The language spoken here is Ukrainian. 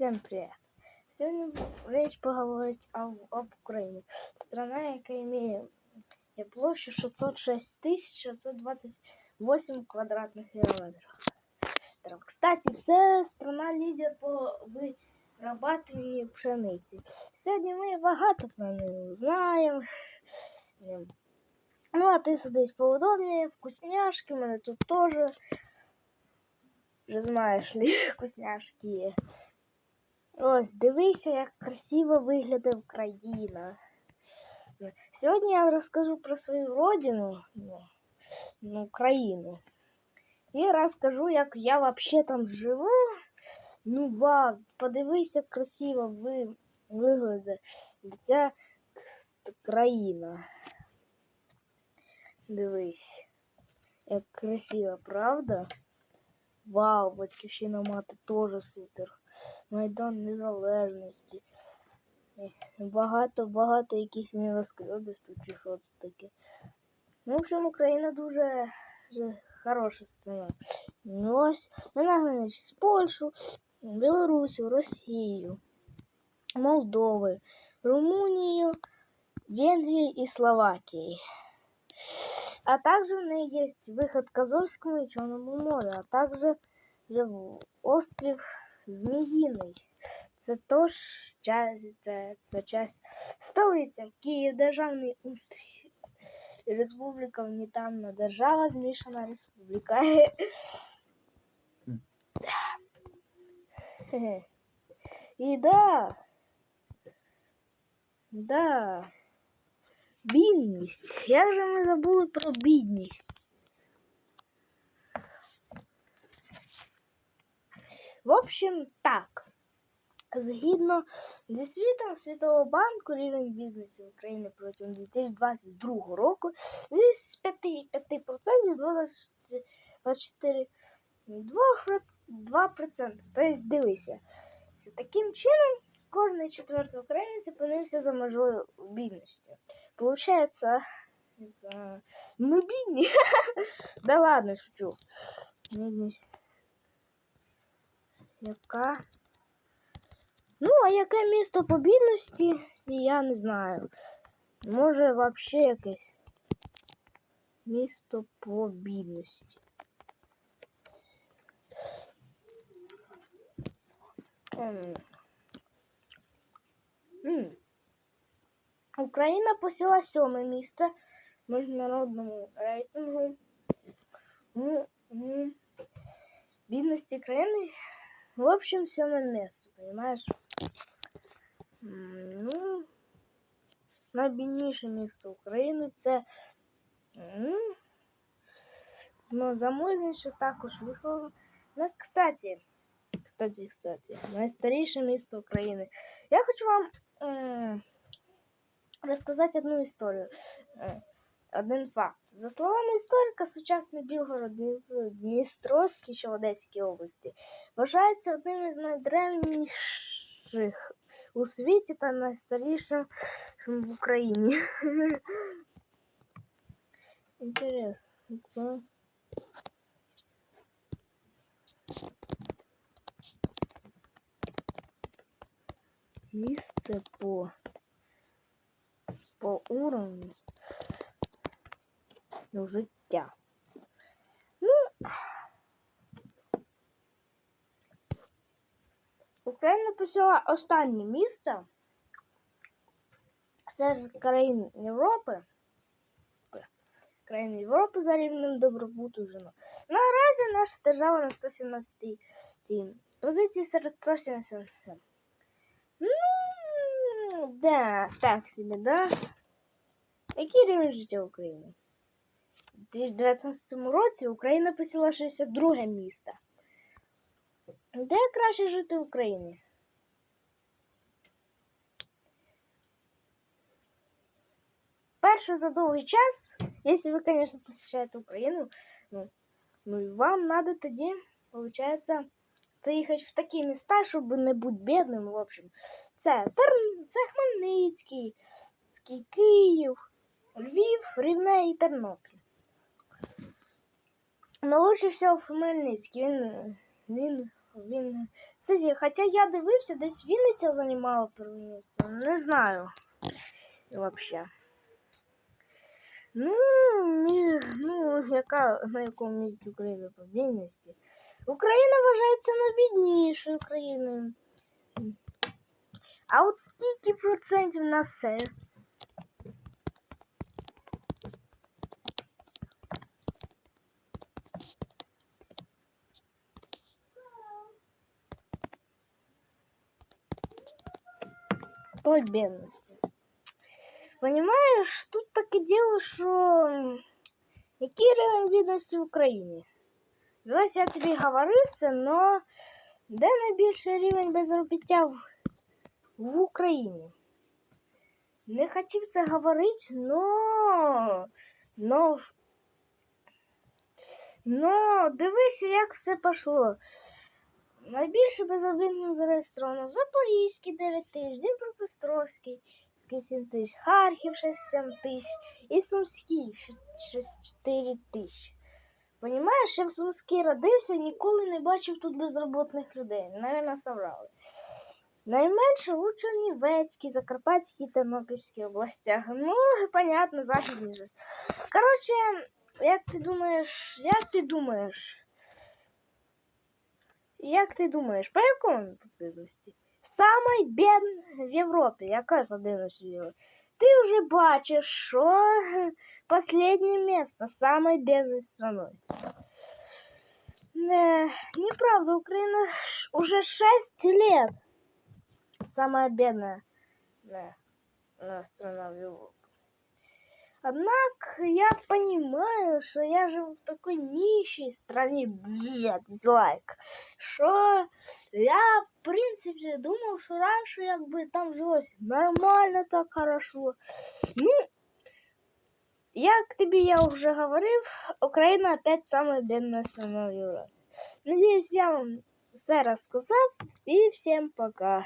Всем привет! Сегодня речь поговорить об, об Украине. Страна, яка имеет площадь 606 628 квадратных километров. Кстати, це страна лідер по вирабатыванию пшениці. Сьогодні ми багато про неї знаємо. Ем, Ну, а ти сидиш поудобніше, вкусняшки, мене тут теж. Вже знаєш ли, вкусняшки є. Ось, дивися, як красиво виглядає країна. Сьогодні я розкажу про свою родину, ну, ну, Україну. І розкажу, як я вообще там живу. Ну вау, подивись, як красиво ви, виглядає ця країна. Дивись, як красиво, правда? Вау, батьківщина мати теж супер. Майдан Незалежності. Ех, Багато, багато якихось нерозкладів тут чи що це таке. Ну, в общем, Україна дуже, дуже хороша страна. Ну, ось вона граничить з Польщею, Білорусію, Росією, Молдовою, Румунією, Венгрією і Словакією. А также в ней есть выход к Азовскому и Черному морю, а также же острів Зміїний. Це тож часть, це, це часть столиця Київ, державний устрій. Республіка унітарна держава, змішана республіка. І да. Да. Бідність. Як же ми забули про бідність? В общем, так. Згідно зі світом Світового банку рівень бідності України протягом 2022 року з 5, 5% до 24 2%. Тобто дивися. Таким чином кожний четвертий українець опинився за межою бідності. Знаю, мы бедни. Да ладно, шучу. Яка? Ну, а яке місто по бідності, я не знаю. Може, вообще якесь місто по бідності. Ем. Україна посіла сьоме місце в міжнародному рейтингу бідності країни. В общем, сьоме місце, понимаешь? М, Ну, найбідніше місто України це м, змо- також виховано. Ну, кстати, кстати, кстати, найстаріше місто України. Я хочу вам м, рассказать одну историю. Один факт. За словами історика, сучасний Білгород Дністровський, що в Одеській області, вважається одним із найдревніших у світі та найстарішим в Україні. Інтересно. Місце по по уровню ну, життя. Ну, Україна посіла останнє місце серед країн Європи. Країн Європи за рівнем добробуту жінок. Наразі наша держава на 117 позиції серед 177. Ну, да, так себе, да? Який рівень життя України? У 2019 році Україна посіла 62 місце. Де краще жити в Україні? Перше за довгий час, якщо ви, конечно, посещаете Украину, ну, ну и вам надо тоді, получается, заїхати в такі міста, щоб не бути бідним, в общем. Це, Терн... це Хмельницький, Київ, Львів, Рівне і Тернопіль. Лучше всього в Хмельницький. Він, він Він. Кстати, хоча я дивився, десь Вінниця займала перше місце. Не знаю. Вообще. Ну, мі... ну, яка на якому місці Україна по бідності? Україна вважається найбіднішою країною. А от скільки процентів населення? Той бедности. Понимаешь, тут таке діло, що який рівень бідності в Україні? Ось я тобі говорив це, но де найбільший рівень безробіття в, в Україні? Не хотів це говорити, но, но, но дивися, як все пішло. Найбільше безробітних зареєстровано в Запорізькій 9 тисяч, Дніпропетровський 7 тисяч, Харків 6-7 тисяч і Сумський 4 тисячі. Понімаєш, я в Сумській родився, ніколи не бачив тут безробітних людей. Навіть соврали. Найменше у Чернівецькій, Закарпатській та Тернопільській областях. Ну, понятно, західні же. Коротше, як ти думаєш, як ти думаєш? Як ти думаєш, по якому по бідності? Самой бідний в Європі. Яка по бідності в Європі? Ти вже бачиш, що последнее место самой бедной страной. Не, неправда, Украина ш- уже 6 лет самая бедная да, да, страна в Европе. Однако я понимаю, что я живу в такой нищей стране, блядь, дизлайк, що я, в принципі, думав, що раніше якби там жилось нормально так хорошо. Ну, як тобі я вже говорив, Україна опять самая бедная страна в Європі. Надіюсь, я вам все розказав і всім пока.